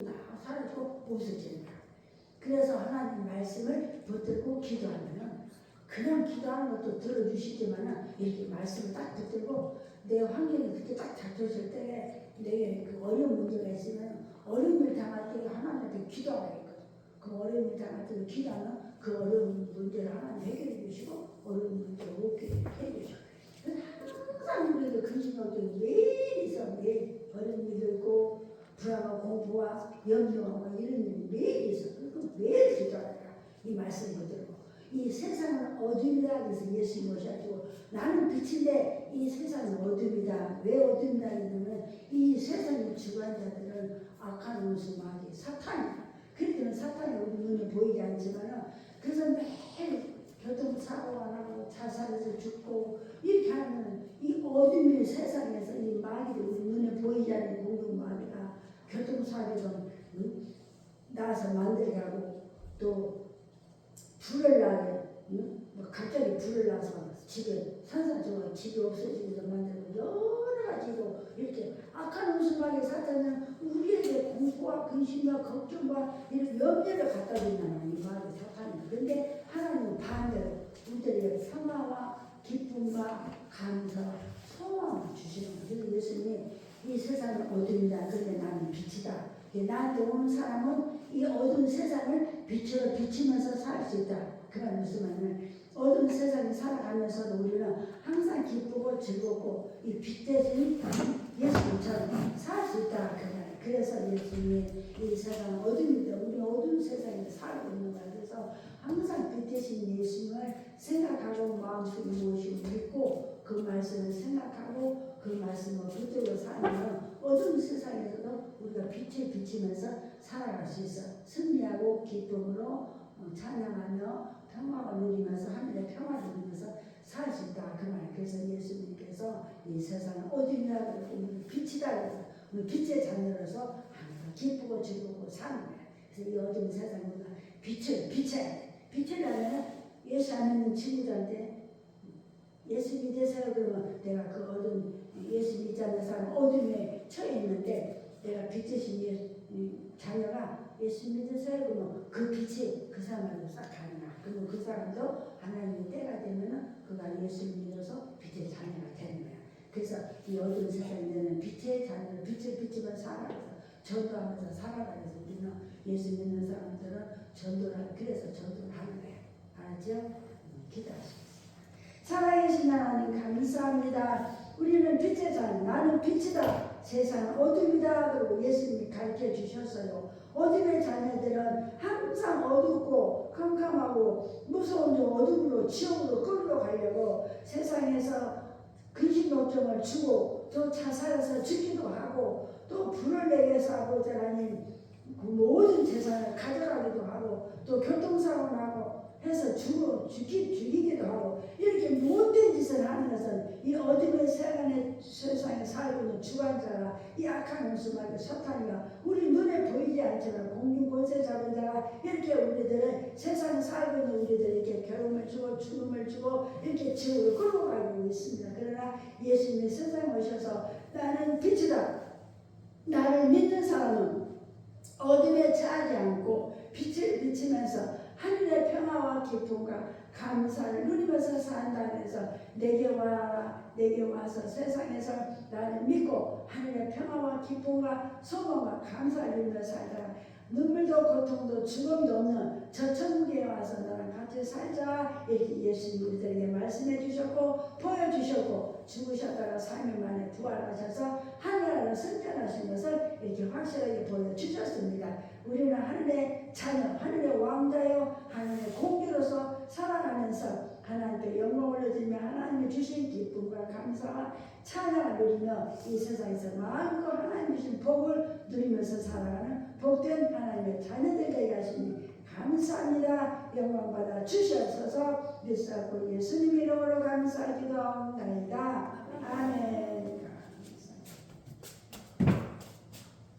사라지고 거야. 그래서 하나님 말씀을 붙들고 기도하면은 그냥 기도하는 것도 들어주시지만은 이렇게 말씀을 딱 붙들고 내 환경이 그렇게 딱 잡혀질 때에 내게 그 어려운 문제가 있으면 어려움을 당할 때 하나님한테 기도하라 했거든. 그 어려움을 당할 때 기도하면 그 어려운 문제를 하나님 해결해 주시고 어려운 문제를 없게 해 주시고 항상 우리에게 근심걱정이 매일 있어 매일 어려운 일도 있고 불안과 염려와 이런 일이 매일 있어. 그리고 매일 기도하라 이 말씀을 들고. 이 세상은 어둠이다 그래서 예수님 오셔가지고 나는 빛인데 이 세상은 어둠이다. 왜 어둠이다 그러면 이 세상의 주관자들은 악한 마귀 사탄이야. 그렇기는 사탄이 우리 눈에 보이지 않지만은 그래서 매일 교통사고가 나고 자살해서 죽고 이렇게 하면 이 어둠의 세상에서 이 마귀를 우리 눈에 보이지 않는 공중 마귀가 교통사고도 응? 나서 만들게 또 불을 나게 응? 뭐 갑자기 불을 나서 집에 산산조각 집이 없어지기도 만들고 여러 가지로 이렇게 악한 웃음하게 사탄은 우리에게 공포와 근심과 걱정과 이런 염려를 갖다 준다는 이 말이 사탄이 근데 하나님은 반대로 우리들에게 평화와 기쁨과 감사 소망을 주시는 그래서 예수님 이이 세상은 어둠이다 그런데 나는 빛이다 나한테 오는 사람은 이 어두운 세상을 빛으로 비치면서 살 수 있다. 그말 무슨 말이냐면 어두운 세상에 살아가면서도 우리는 항상 기쁘고 즐겁고 이 빛 대신 예수님처럼 살 수 있다. 그 말. 그래서 예수님이 이 세상 어둠인데 우리 어두운 세상에 살고 있는 거야. 그래서 항상 빛 대신 예수님을 생각하고 마음속에 무엇을 믿고 그 말씀을 생각하고 그 말씀을 붙들고 살면 어두운 세상에서도 우리가 빛을 비치면서 살아갈 수 있어. 승리하고 기쁨으로 어, 찬양하며 평화를 누리면서 하늘의 평화를 누리면서 살 수 있다. 그 말. 그래서 예수님께서 이 세상은 어둠이라 우리 빛이다 그래서 우리 빛의 자녀로서 항상 기쁘고 즐겁고 사는 거야. 그래서 이 어두운 세상에 우리가 빛을 비춰야 돼. 빛을 하면 예수 안 믿는 친구들한테 예수 믿으세요 그러면 내가 그 어두운 예수 믿지 않는 사람 어둠에 처해 있는데 내가 빛이신 예수, 이 자녀가 예수 믿으세요 그러면 그 빛이 그 사람한테 싹 가나 그러면 그 사람도 하나님의 때가 되면은 그가 예수 믿어서 빛의 자녀가 되는 거야. 그래서 이 어두운 세상에는 빛의 자녀를 빛을 비추며 살아가서 전도하면서 살아가면서 우리는 예수 믿는 사람들은 전도를 하- 그래서 전도를 하는 거야. 알았죠? 음, 기도하시겠습니다 살아계신 하나님 감사합니다 우리는 자녀, 나는 빛이다. 세상은 어둠이다. 그리고 예수님이 가르쳐 주셨어요. 어둠의 자녀들은 항상 어둡고 캄캄하고 무서운 저 어둠으로 지옥으로 끌고 가려고 세상에서 근심 걱정을 주고 또 자살해서 죽기도 하고 또 불을 내게서 아버지 하나님 그 모든 재산을 가져가기도 하고 또 교통사고 나고 해서 죽어 죽이, 죽이기도 하고 이렇게 못된 짓을 하는 것은 이 어둠의 세상에, 세상에 살고 있는 주관자가 이 악한 모습을 사탄이가 우리 눈에 보이지 않지만 공중 권세 잡은 자가 이렇게 우리들을 세상에 살고 있는 우리들에게 괴로움을 주고 죽음을 주고 이렇게 지옥으로 끌고 가고 있습니다. 그러나 예수님이 세상에 오셔서 나는 빛이다. 나를 믿는 사람은 어둠에 처하지 않고 빛을 비치면서 하늘의 평화와 기쁨과 감사를 누리면서 산다면서 내게 와 내게 와서 세상에서 나를 믿고 하늘의 평화와 기쁨과 소망과 감사를 누리며 살다가 눈물도 고통도 죽음도 없는 저 천국에 와서 나랑 같이 살자 이렇게 예수님 우리들에게 말씀해 주셨고 보여주셨고 죽으셨다가 3일 만에 부활하셔서 하늘나라로 승천하신 것을 이렇게 확실하게 보여주셨습니다. 우리는 하늘의 자녀, 하늘의 왕자요, 하늘의 공주로서 살아가면서 하나님께 영광을 올려드리며 하나님이 주신 기쁨과 감사와 찬양을 누리며 이 세상에서 마음껏 하나님 주신 복을 누리면서 살아가는 복된 하나님의 자녀들 되게 하시니 감사합니다. 영광 받아 주시옵소서 믿사고 예수님 이름으로 감사하기도 하옵나이다. 아멘.